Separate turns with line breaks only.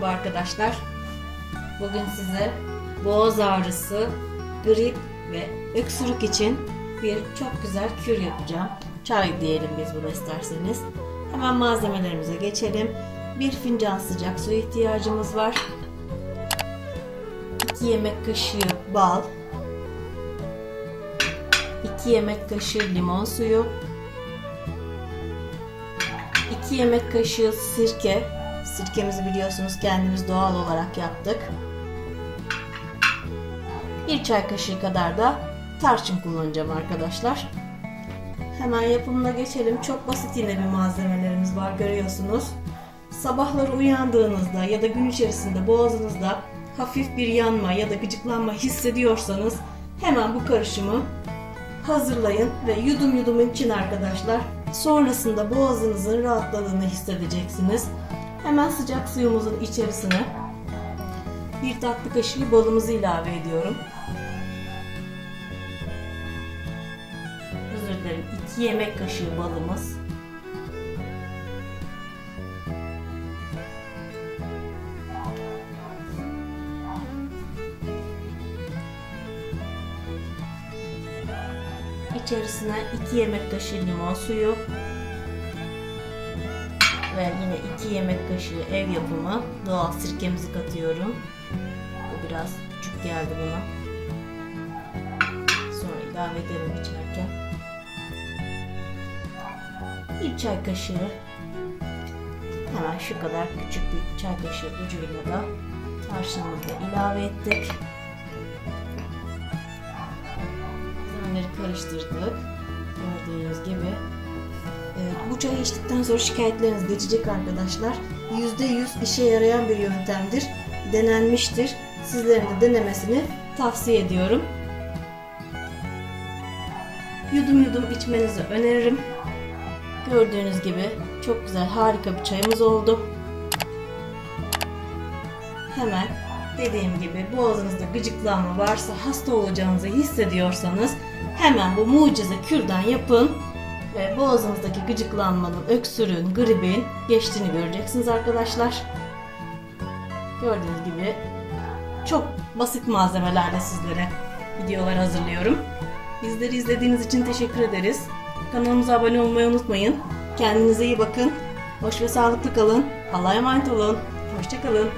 arkadaşlar. Bugün size boğaz ağrısı, grip ve öksürük için bir çok güzel kür yapacağım. Çay diyelim biz buna isterseniz. Hemen malzemelerimize geçelim. Bir fincan sıcak su ihtiyacımız var. 2 yemek kaşığı bal. 2 yemek kaşığı limon suyu. 2 yemek kaşığı sirke. Sirkemizi biliyorsunuz kendimiz doğal olarak yaptık. 1 çay kaşığı kadar da tarçın kullanacağım arkadaşlar. Hemen yapımına geçelim. Çok basit yine bir malzemelerimiz var görüyorsunuz. Sabahları uyandığınızda ya da gün içerisinde boğazınızda hafif bir yanma ya da gıcıklanma hissediyorsanız hemen bu karışımı hazırlayın ve yudum yudum için arkadaşlar. Sonrasında boğazınızın rahatladığını hissedeceksiniz. Hemen sıcak suyumuzun içerisine bir tatlı kaşığı balımızı ilave ediyorum. Özür dilerim. 2 yemek kaşığı balımız. İçerisine 2 yemek kaşığı limon suyu ve yine 2 yemek kaşığı ev yapımı doğal sirkemizi katıyorum. Bu biraz küçük geldi buna. Sonra ilave ederim içerken. Bir çay kaşığı hemen şu kadar küçük bir çay kaşığı ucuyla da tarçınımızı ilave ettik. Malzemeleri karıştırdık. Gördüğünüz gibi. Evet, bu çayı içtikten sonra şikayetleriniz geçecek arkadaşlar. %100 işe yarayan bir yöntemdir. Denenmiştir. Sizlerin de denemesini tavsiye ediyorum. Yudum yudum içmenizi öneririm. Gördüğünüz gibi çok güzel harika bir çayımız oldu. Hemen dediğim gibi boğazınızda gıcıklanma varsa hasta olacağınızı hissediyorsanız hemen bu mucize kürdan yapın ve boğazınızdaki gıcıklanmanın, öksürüğün, gribin geçtiğini göreceksiniz arkadaşlar. Gördüğünüz gibi çok basit malzemelerle sizlere videolar hazırlıyorum. Bizleri izlediğiniz için teşekkür ederiz. Kanalımıza abone olmayı unutmayın. Kendinize iyi bakın. Hoş ve sağlıklı kalın. Allah'a emanet olun. Hoşçakalın.